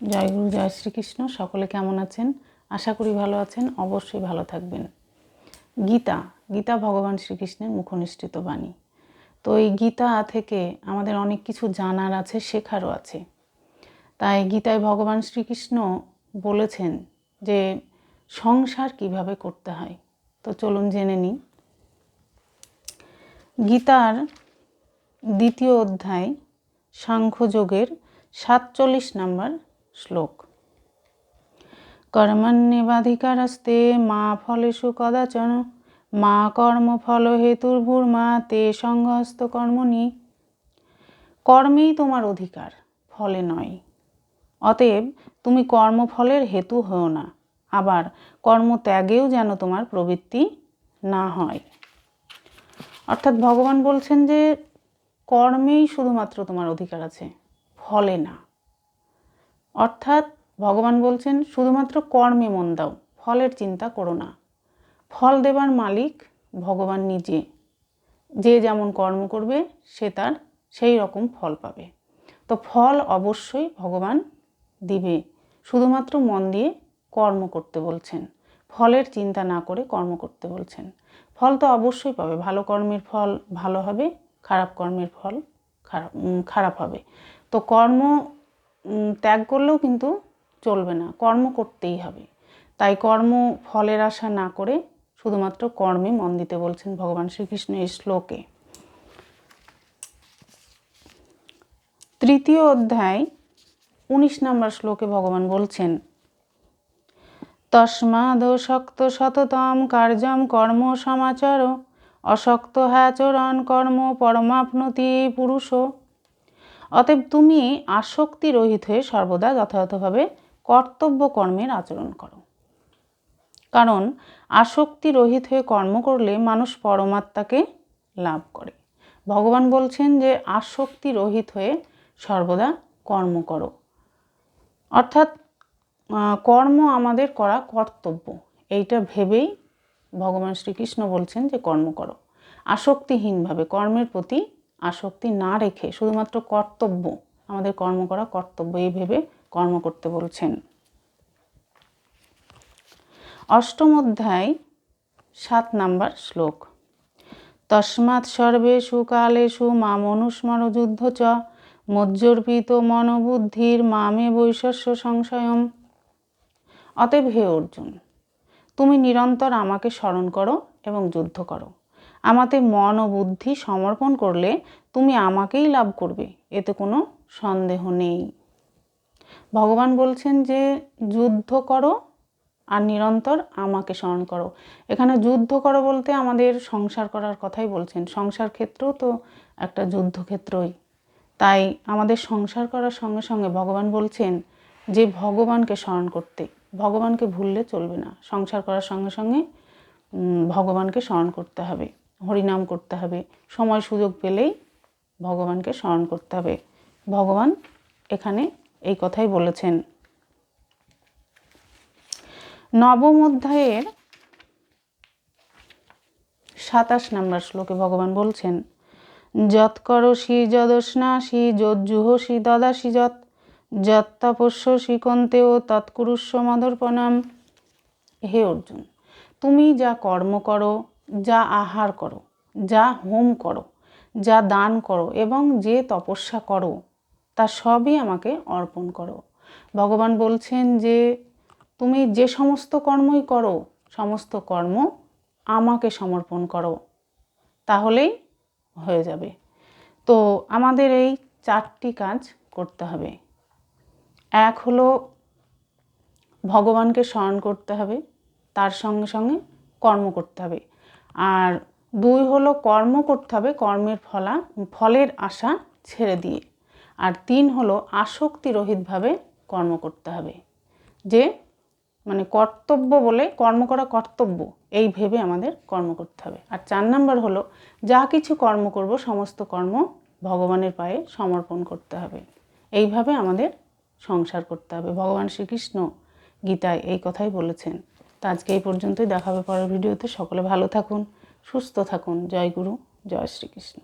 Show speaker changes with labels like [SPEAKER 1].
[SPEAKER 1] জয় গুরু, জয় শ্রীকৃষ্ণ। সকলে কেমন আছেন? আশা করি ভালো আছেন। অবশ্যই ভালো থাকবেন। গীতা গীতা ভগবান শ্রীকৃষ্ণের মুখনিষ্ঠিত বাণী। তো এই গীতা থেকে আমাদের অনেক কিছু জানার আছে, শেখারও আছে। তাই গীতায় ভগবান শ্রীকৃষ্ণ বলেছেন যে সংসার কীভাবে করতে হয়। তো চলুন জেনে নিই। গীতার দ্বিতীয় অধ্যায় সাংখ্যযোগের সাতচল্লিশ নম্বর শ্লোক। কর্মণ্যেবাধিকারস্তে মা ফলেষু কদাচন, মা কর্মফল হেতুর্ভুর্মা, তে সংহস্ত কর্মণি। কর্মেই তোমার অধিকার, ফলে নয়। অতএব তুমি কর্মফলের হেতু হও না, আবার কর্মত্যাগেও যেন তোমার প্রবৃত্তি না হয়। অর্থাৎ ভগবান বলছেন যে কর্মেই শুধুমাত্র তোমার অধিকার আছে, ফলে না। অর্থাৎ ভগবান বলছেন, শুধুমাত্র কর্মে মন দাও, ফলের চিন্তা করো না। ফল দেবার মালিক ভগবান নিজে। যে যেমন কর্ম করবে, সে তার সেই রকম ফল পাবে। তো ফল অবশ্যই ভগবান দিবে। শুধুমাত্র মন দিয়ে কর্ম করতে বলছেন। ফলের চিন্তা না করে কর্ম করতে বলছেন। ফল তো অবশ্যই পাবে। ভালো কর্মের ফল ভালো হবে, খারাপ কর্মের ফল খারাপ খারাপ হবে। তো কর্ম ত্যাগ করলেও কিন্তু চলবে না। কর্ম করতেই হবে। তাই কর্ম ফলের আশা না করে শুধুমাত্র কর্মে মন দিতে বলছেন ভগবান শ্রীকৃষ্ণ এই শ্লোকে। তৃতীয় অধ্যায়, উনিশ নম্বর শ্লোকে ভগবান বলছেন, তস্মাদ শক্ত সততম কার্যম কর্ম সমাচার, অশক্ত হ্যাচরণ কর্ম পরমাপনতি পুরুষ। অতএব তুমি আসক্তি রহিত হয়ে সর্বদা যথাযথভাবে কর্তব্য কর্মের আচরণ করো। কারণ আসক্তি রহিত হয়ে কর্ম করলে মানুষ পরমাত্মাকে লাভ করে। ভগবান বলছেন যে আসক্তি রহিত হয়ে সর্বদা কর্ম করো। অর্থাৎ কর্ম আমাদের করা কর্তব্য। এইটা ভেবেই ভগবান শ্রীকৃষ্ণ বলছেন যে, কর্ম করো। আসক্তিহীনভাবে কর্মের প্রতি আসক্তি না রেখে শুধুমাত্র কর্তব্য, আমাদের কর্ম করা কর্তব্য, এই ভেবে কর্ম করতে বলছেন। অষ্টম অধ্যায়, সাত নাম্বার শ্লোক। তস্মাৎ সর্বেষু কালেষু মামনুস্মর যুদ্ধ চ, মজ্জর্পিত মনোবুদ্ধির মামে বৈশস্য সংশয়ম। অতএব হে অর্জুন, তুমি নিরন্তর আমাকে স্মরণ করো এবং যুদ্ধ করো। আমাতে মন ও বুদ্ধি সমর্পণ করলে তুমি আমাকেই লাভ করবে, এতে কোনো সন্দেহ নেই। ভগবান বলছেন যে, যুদ্ধ করো আর নিরন্তর আমাকে স্মরণ করো। এখানে যুদ্ধ করো বলতে আমাদের সংসার করার কথাই বলছেন। সংসার ক্ষেত্রেও তো একটা যুদ্ধক্ষেত্রই। তাই আমাদের সংসার করার সঙ্গে সঙ্গে ভগবান বলছেন যে, ভগবানকে স্মরণ করতে। ভগবানকে ভুললে চলবে না। সংসার করার সঙ্গে সঙ্গে ভগবানকে স্মরণ করতে হবে। হরিনাম করতে হবে। সময় সুযোগ পেলেই ভগবানকে স্মরণ করতে হবে। ভগবান এখানে এই কথাই বলেছেন। নবম অধ্যায়ের সাতাশ নম্বর শ্লোকে ভগবান বলছেন, যৎ করসি যদস্নাসি যজ্জুহসি দদাসি যৎ যৎ তপস্যসি কন্তেও তৎকুরুস্ব মদর্পণাম। হে অর্জুন, তুমি যা কর্ম করো যা আহার করো, যা হোম করো, যা দান করো এবং যে তপস্যা করো, তা সবই আমাকে অর্পণ করো। ভগবান বলছেন যে, তুমি যে সমস্ত কর্মই করো, সমস্ত কর্ম আমাকে সমর্পণ করো, তাহলেই হয়ে যাবে। তো আমাদের এই চারটি কাজ করতে হবে। এক হলো ভগবানকে স্মরণ করতে হবে, তার সঙ্গে সঙ্গে কর্ম করতে হবে। আর দুই হলো কর্ম করতে হবে, কর্মের ফলা, ফলের আশা ছেড়ে দিয়ে। আর তিন হলো আসক্তি রহিতভাবে কর্ম করতে হবে, যে মানে কর্তব্য বলে কর্ম করা কর্তব্য, এই ভেবে আমাদের কর্ম করতে হবে। আর চার নাম্বার হলো যা কিছু কর্ম করব, সমস্ত কর্ম ভগবানের পায়ে সমর্পণ করতে হবে। এইভাবে আমাদের সংসার করতে হবে। ভগবান শ্রীকৃষ্ণ গীতায় এই কথাই বলেছেন। তো আজকে এই পর্যন্তই। দেখাবে পরের ভিডিওতে। সকলে ভালো থাকুন, সুস্থ থাকুন। জয় গুরু, জয় শ্রীকৃষ্ণ।